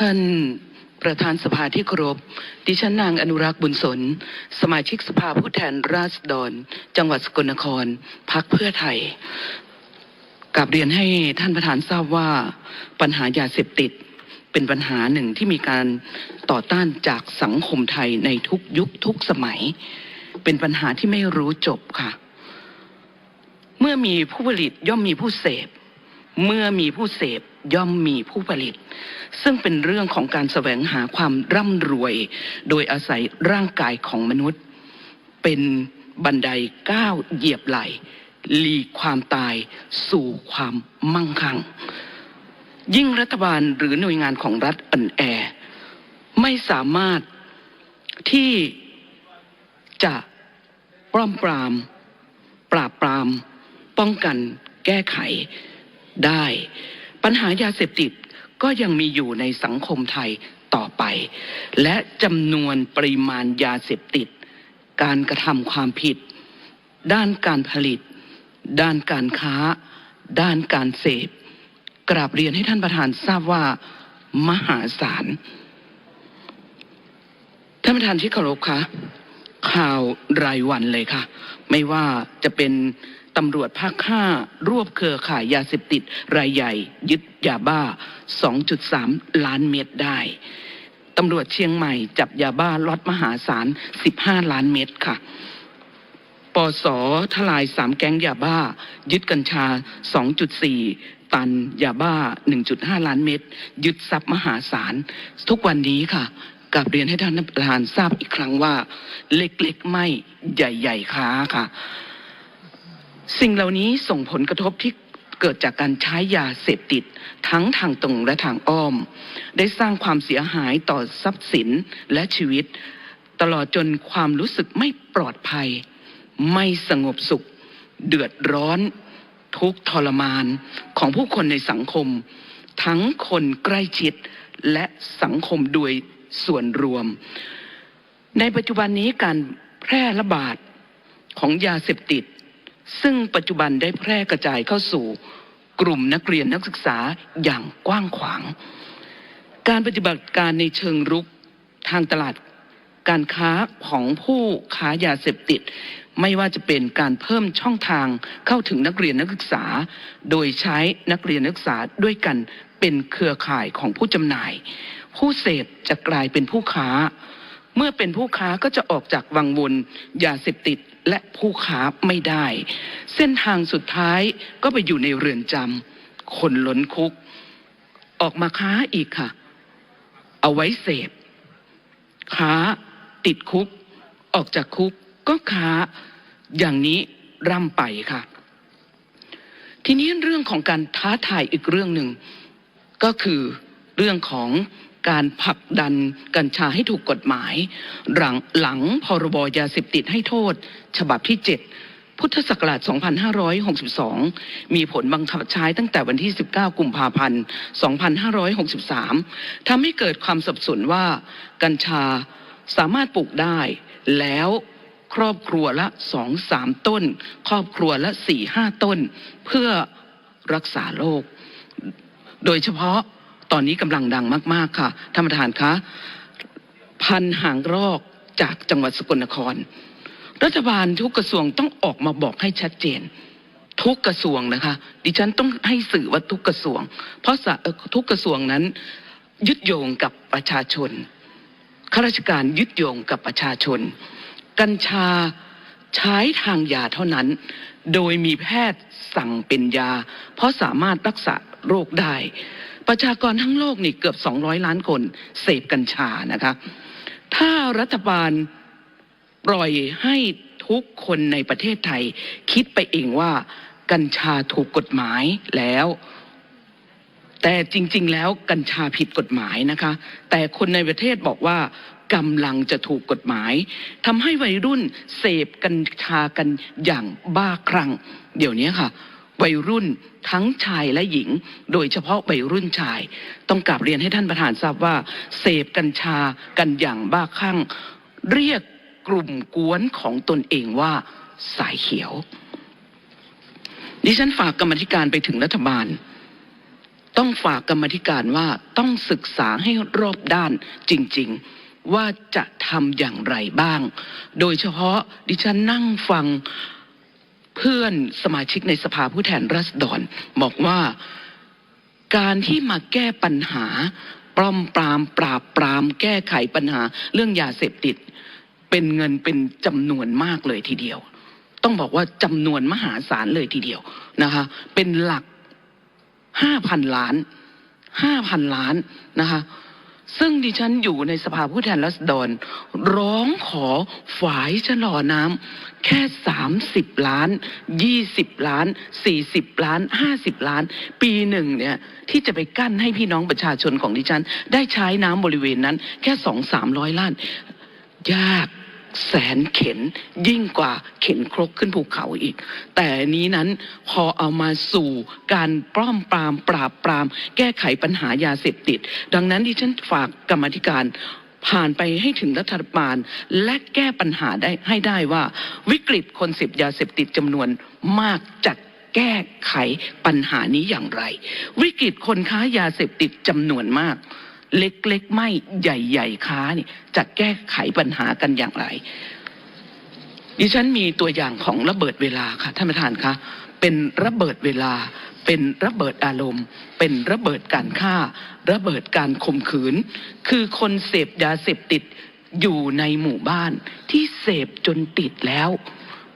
ท่านประธานสภาที่เคารพ ดิฉันนางอนุรักษ์บุญสน สมาชิกสภาผู้แทนราษฎร จังหวัดสกลนคร พักเพื่อไทยกลับเรียนให้ท่านประธานทราบว่าปัญหายาเสพติดเป็นปัญหาหนึ่งที่มีการต่อต้านจากสังคมไทยในทุกยุคทุกสมัย เป็นปัญหาที่ไม่รู้จบค่ะ เมื่อมีผู้ผลิตย่อมมีผู้เสพ เมื่อมีผู้เสพย่อมมีผู้ผลิต ซึ่งเป็นเรื่องของการแสวงหาความร่ำรวย โดยอาศัยร่างกายของมนุษย์ เป็นบันไดก้าวเหยียบไหลหลีกความตายสู่ความมั่งคั่ง ยิ่งรัฐบาลหรือหน่วยงานของรัฐอ่อนแอ ไม่สามารถที่จะปราบปราม ปราบปราม ป้องกันแก้ไข ได้ ปัญหายาเสพติดก็ยังมีอยู่ในสังคมไทยต่อไป และจำนวนปริมาณยาเสพติด การกระทำความผิด ด้านการผลิต ด้านการค้า ด้านการเสพ กราบเรียนให้ท่านประธานทราบว่า มหาศาลท่านประธานที่เคารพคะข่าวรายวันเลยค่ะ ไม่ว่าจะเป็น ตำรวจภาคห้ารวบเครือข่ายยาเสพติดรายใหญ่ ยึดยาบ้า 2.3 ล้านเม็ดได้ตำรวจเชียงใหม่จับยาบ้าล็อตมหาศาล 15 ล้านเม็ดค่ะปสทลายสามแก๊งยาบ้า ยึดกัญชา 2.4 ตันยาบ้า 1.5 ล้านเม็ดยึดทรัพย์มหาศาล ทุกวันนี้ค่ะกลับเรียนให้ท่านประธานทราบอีกครั้งว่า เล็กๆไม่ใหญ่ ๆ ค้าค่ะ สิ่งเหล่านี้ส่งผลกระทบที่เกิดจากการใช้ยาเสพติด ทั้งทางตรงและทางอ้อม ได้สร้างความเสียหายต่อทรัพย์สินและชีวิต ตลอดจนความรู้สึกไม่ปลอดภัย ไม่สงบสุข เดือดร้อน ทุกทรมานของผู้คนในสังคม ทั้งคนใกล้ชิดและสังคมโดยส่วนรวม ในปัจจุบันนี้การแพร่ระบาดของยาเสพติด ซึ่งปัจจุบันได้แพร่กระจายเข้าสู่กลุ่มนักเรียนนักศึกษาอย่างกว้างขวาง การปฏิบัติการในเชิงรุกทางตลาดการค้าของผู้ค้ายาเสพติด ไม่ว่าจะเป็นการเพิ่มช่องทางเข้าถึงนักเรียนนักศึกษา โดยใช้นักเรียนนักศึกษาด้วยกันเป็นเครือข่ายของผู้จำหน่าย ผู้เสพจะกลายเป็นผู้ค้า เมื่อเป็นผู้ค้าก็จะออกจากวังวนยาเสพติดและผู้ค้าไม่ได้ เส้นทางสุดท้ายก็ไปอยู่ในเรือนจำคนล้นคุก ออกมาค้าอีกค่ะ เอาไว้เสพ ค้า ติดคุก ออกจากคุกก็ค้าอย่างนี้ร่ำไปค่ะ ทีนี้เรื่องของการท้าทายอีกเรื่องหนึ่งก็คือ เรื่องของการผลักดันกัญชาให้ถูกกฎหมาย หลังหลังพรบยาเสพติดให้โทษ ฉบับที่ 7 พุทธศักราช 2562 มีผลบังคับใช้ตั้งแต่วันที่ 19 กุมภาพันธ์ 2563 ทำให้เกิดความสับสนว่ากัญชาสามารถปลูกได้แล้วครอบครัวละ2-3ต้น ครอบครัวละ4-5ต้น เพื่อรักษาโรคโดยเฉพาะ ตอนนี้กำลังดังมาก ๆ ค่ะท่านประธานคะพันหางรอกจากจังหวัดสกลนคร รัฐบาลทุกกระทรวงต้องออกมาบอกให้ชัดเจน ทุกกระทรวงนะคะ ดิฉันต้องให้สื่อว่าทุกกระทรวง เพราะะทุกกระทรวงนั้น ยึดโยงกับประชาชนข้าราชการยึดโยงกับประชาชน กัญชาใช้ทางยาเท่านั้น โดยมีแพทย์สั่งเป็นยา เพราะสามารถรักษา โรคได้ ประชากรทั้งโลกนี่เกือบ 200 ล้านคนเสพกัญชานะคะ ถ้ารัฐบาลปล่อยให้ทุกคนในประเทศไทย คิดไปเองว่ากัญชาถูกกฎหมายแล้ว แต่จริง ๆ แล้วกัญชาผิดกฎหมายนะคะ แต่คนในประเทศบอกว่ากำลังจะถูกกฎหมายทำให้วัยรุ่นเสพกัญชากันอย่างบ้าคลั่งเดี๋ยวนี้ค่ะ วัยรุ่นทั้งชายและหญิง โดยเฉพาะวัยรุ่นชาย ต้องกลับเรียนให้ท่านประธานทราบว่า เสพกัญชากันอย่างบ้าคลั่ง เรียกกลุ่มกวนของตนเองว่าสายเขียว ดิฉันฝากกรรมธิการไปถึงรัฐบาล ต้องฝากกรรมธิการว่าต้องศึกษาให้รอบด้านจริง ๆว่าจะทำอย่างไรบ้าง โดยเฉพาะดิฉันนั่งฟัง เพื่อนสมาชิกในสภาผู้แทนราษฎร บอกว่าการที่มาแก้ปัญหา ปล้อมปรามปราบปรามแก้ไขปัญหา เรื่องยาเสพติด เป็นเงินเป็นจำนวนมากเลยทีเดียว ต้องบอกว่าจำนวนมหาศาลเลยทีเดียวนะคะ เป็นหลักห้าพันล้านห้าพันล้านนะคะ ซึ่งดิฉันอยู่ในสภาผู้แทนรัษฎร ร้องขอฝายชะลอน้ำแค่สามสิบล้านยี่สิบล้านสี่สิบล้านห้าสิบล้าน ปีหนึ่งเนี่ยที่จะไปกั้นให้พี่น้องประชาชนของดิฉัน ได้ใช้น้ำบริเวณนั้น แค่สองสามร้อยล้าน ยาก แสนเข็นยิ่งกว่าเข็นครกขึ้นภูเขาอีก แต่นี้นั้นพอเอามาสู่การปล้อมปรามปราบปราม แก้ไขปัญหายาเสพติด ดังนั้นที่ฉันฝากกรรมธิการผ่านไปให้ถึงรัฐบาลและแก้ปัญหาได้ให้ได้ว่า วิกฤตคนเสพยาเสพติดจำนวนมากจะแก้ไขปัญหานี้อย่างไร วิกฤตคนค้ายาเสพติดจำนวนมาก เล็กๆไม่ใหญ่ ๆ ค้านี่จะแก้ไขปัญหากันอย่างไร ดิฉันมีตัวอย่างของระเบิดเวลาค่ะท่านประธานคะเป็นระเบิดเวลา เป็นระเบิดอารมณ์ เป็นระเบิดการฆ่า ระเบิดการข่มขืน คือคนเสพยาเสพติดอยู่ในหมู่บ้านที่เสพจนติดแล้ว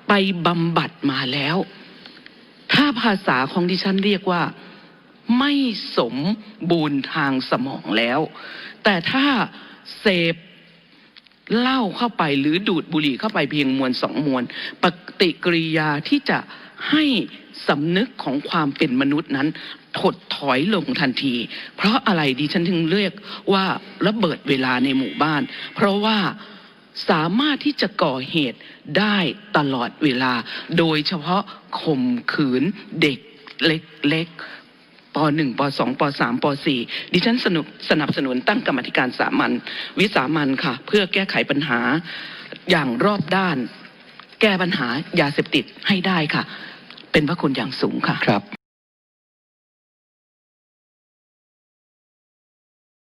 ไปบำบัดมาแล้ว ถ้าภาษาของดิฉันเรียกว่า ไม่สมบูรณ์ทางสมองแล้ว แต่ถ้าเสพเหล้าเข้าไปหรือดูดบุหรี่เข้าไปเพียงมวลสองมวลปฏิกิริยาที่จะให้สำนึกของความเป็นมนุษย์นั้น ถดถอยลงทันที เพราะอะไรดิฉันถึงเรียกว่าระเบิดเวลาในหมู่บ้าน เพราะว่าสามารถที่จะก่อเหตุได้ตลอดเวลา โดยเฉพาะข่มขืนเด็กเล็กๆ ป .1 ป .2 ป .3 ป .4 ดิฉันสนุสนับสนุนตั้งกรรมธิการสามัญวิสามัญค่ะ เพื่อแก้ไขปัญหาอย่างรอบด้าน แก้ปัญหายาเสพติดให้ได้ค่ะ เป็นพระคุณอย่างสูงค่ะครับ